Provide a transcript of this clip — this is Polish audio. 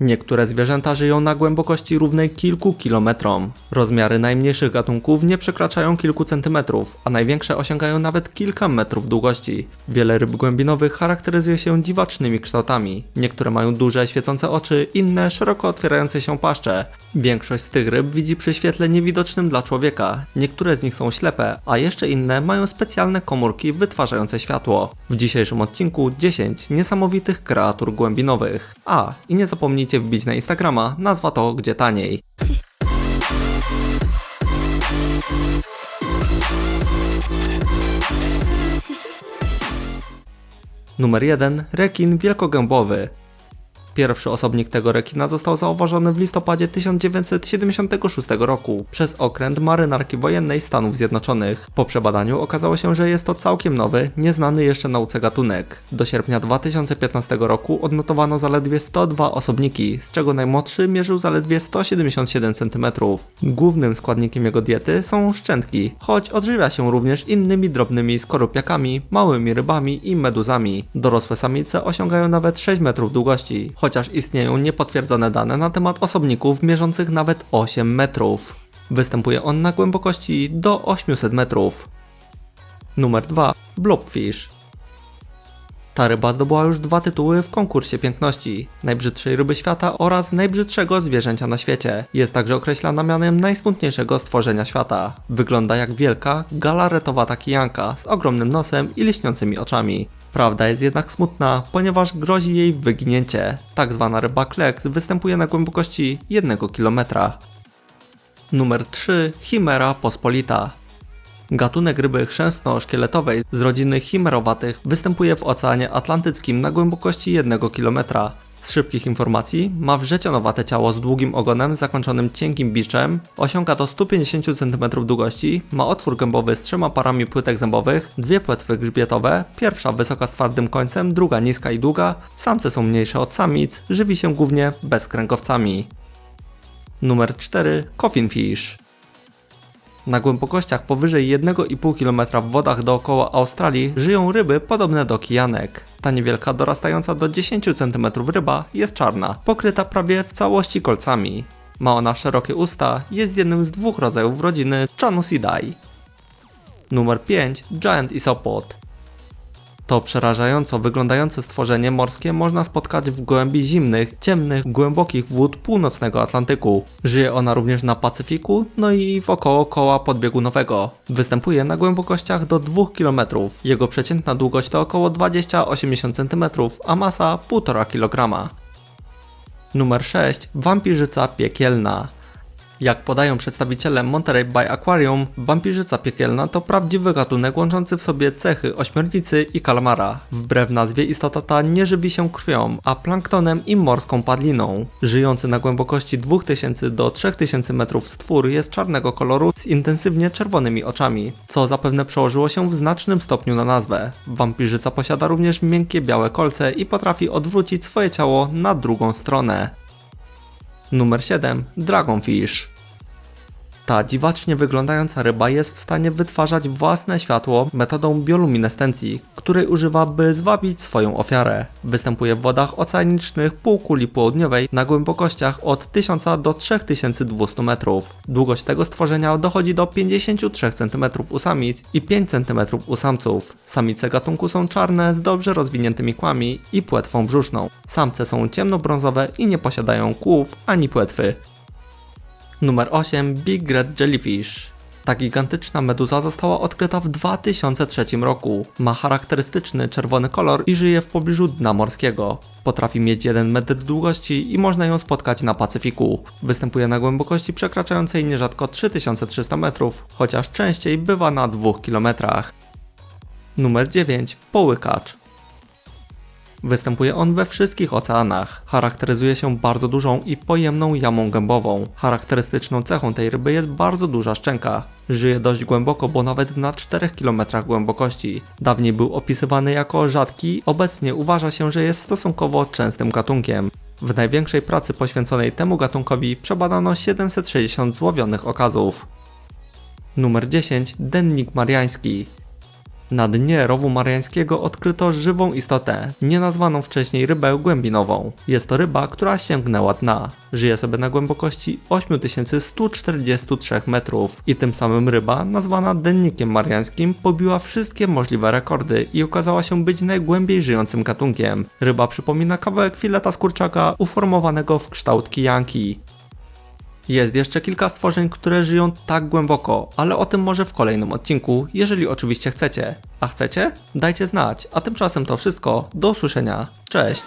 Niektóre zwierzęta żyją na głębokości równej kilku kilometrom. Rozmiary najmniejszych gatunków nie przekraczają kilku centymetrów, a największe osiągają nawet kilka metrów długości. Wiele ryb głębinowych charakteryzuje się dziwacznymi kształtami. Niektóre mają duże, świecące oczy, inne szeroko otwierające się paszcze. Większość z tych ryb widzi przy świetle niewidocznym dla człowieka. Niektóre z nich są ślepe, a jeszcze inne mają specjalne komórki wytwarzające światło. W dzisiejszym odcinku 10 niesamowitych kreatur głębinowych. A, i nie zapomnijcie wbić na Instagrama nazwa to gdzie taniej. Numer 1. Rekin wielkogębowy. Pierwszy osobnik tego rekina został zauważony w listopadzie 1976 roku przez okręt marynarki wojennej Stanów Zjednoczonych. Po przebadaniu okazało się, że jest to całkiem nowy, nieznany jeszcze nauce gatunek. Do sierpnia 2015 roku odnotowano zaledwie 102 osobniki, z czego najmłodszy mierzył zaledwie 177 cm. Głównym składnikiem jego diety są szczętki, choć odżywia się również innymi drobnymi skorupiakami, małymi rybami i meduzami. Dorosłe samice osiągają nawet 6 metrów długości, chociaż istnieją niepotwierdzone dane na temat osobników mierzących nawet 8 metrów. Występuje on na głębokości do 800 metrów. Numer 2. Blobfish. Ta ryba zdobyła już dwa tytuły w konkursie piękności najbrzydszej ryby świata oraz najbrzydszego zwierzęcia na świecie. Jest także określana mianem najsmutniejszego stworzenia świata. Wygląda jak wielka, galaretowata kijanka z ogromnym nosem i liśniącymi oczami. Prawda jest jednak smutna, ponieważ grozi jej wyginięcie. Tak zwana ryba kleks występuje na głębokości 1 km. Numer 3. Chimera pospolita. Gatunek ryby chrzęstno-szkieletowej z rodziny chimerowatych występuje w Oceanie Atlantyckim na głębokości 1 km. Z szybkich informacji ma wrzecionowate ciało z długim ogonem zakończonym cienkim biczem, osiąga do 150 cm długości, ma otwór gębowy z trzema parami płytek zębowych, dwie płetwy grzbietowe, pierwsza wysoka z twardym końcem, druga niska i długa, samce są mniejsze od samic, żywi się głównie bezkręgowcami. Numer 4. Coffin Fish. Na głębokościach powyżej 1,5 km w wodach dookoła Australii żyją ryby podobne do kijanek. Ta niewielka, dorastająca do 10 cm ryba jest czarna, pokryta prawie w całości kolcami. Ma ona szerokie usta, jest jednym z dwóch rodzajów rodziny Chanusidae. Numer 5. Giant Isopod. To przerażająco wyglądające stworzenie morskie można spotkać w głębi zimnych, ciemnych, głębokich wód północnego Atlantyku. Żyje ona również na Pacyfiku, no i wokoło koła podbiegunowego. Występuje na głębokościach do 2 km. Jego przeciętna długość to około 20-80 cm, a masa 1,5 kg. Numer 6. Wampirzyca piekielna. Jak podają przedstawiciele Monterey Bay Aquarium, wampirzyca piekielna to prawdziwy gatunek łączący w sobie cechy ośmiornicy i kalamara. Wbrew nazwie istota ta nie żywi się krwią, a planktonem i morską padliną. Żyjący na głębokości 2000 do 3000 metrów stwór jest czarnego koloru z intensywnie czerwonymi oczami, co zapewne przełożyło się w znacznym stopniu na nazwę. Wampirzyca posiada również miękkie białe kolce i potrafi odwrócić swoje ciało na drugą stronę. Numer 7. Dragonfish. Ta dziwacznie wyglądająca ryba jest w stanie wytwarzać własne światło metodą bioluminescencji, której używa, by zwabić swoją ofiarę. Występuje w wodach oceanicznych półkuli południowej na głębokościach od 1000 do 3200 metrów. Długość tego stworzenia dochodzi do 53 cm u samic i 5 cm u samców. Samice gatunku są czarne z dobrze rozwiniętymi kłami i płetwą brzuszną. Samce są ciemnobrązowe i nie posiadają kłów ani płetwy. Numer 8. Big Red Jellyfish. Ta gigantyczna meduza została odkryta w 2003 roku. Ma charakterystyczny czerwony kolor i żyje w pobliżu dna morskiego. Potrafi mieć 1 metr długości i można ją spotkać na Pacyfiku. Występuje na głębokości przekraczającej nierzadko 3300 metrów, chociaż częściej bywa na 2 km. Numer 9. Połykacz. Występuje on we wszystkich oceanach. Charakteryzuje się bardzo dużą i pojemną jamą gębową. Charakterystyczną cechą tej ryby jest bardzo duża szczęka. Żyje dość głęboko, bo nawet na 4 km głębokości. Dawniej był opisywany jako rzadki, obecnie uważa się, że jest stosunkowo częstym gatunkiem. W największej pracy poświęconej temu gatunkowi przebadano 760 złowionych okazów. Numer 10. Dennik mariański. Na dnie rowu mariańskiego odkryto żywą istotę, nienazwaną wcześniej rybę głębinową. Jest to ryba, która sięgnęła dna. Żyje sobie na głębokości 8143 metrów i tym samym ryba, nazwana dennikiem mariańskim, pobiła wszystkie możliwe rekordy i okazała się być najgłębiej żyjącym gatunkiem. Ryba przypomina kawałek fileta z kurczaka uformowanego w kształt kijanki. Jest jeszcze kilka stworzeń, które żyją tak głęboko, ale o tym może w kolejnym odcinku, jeżeli oczywiście chcecie. A chcecie? Dajcie znać. A tymczasem to wszystko. Do usłyszenia. Cześć!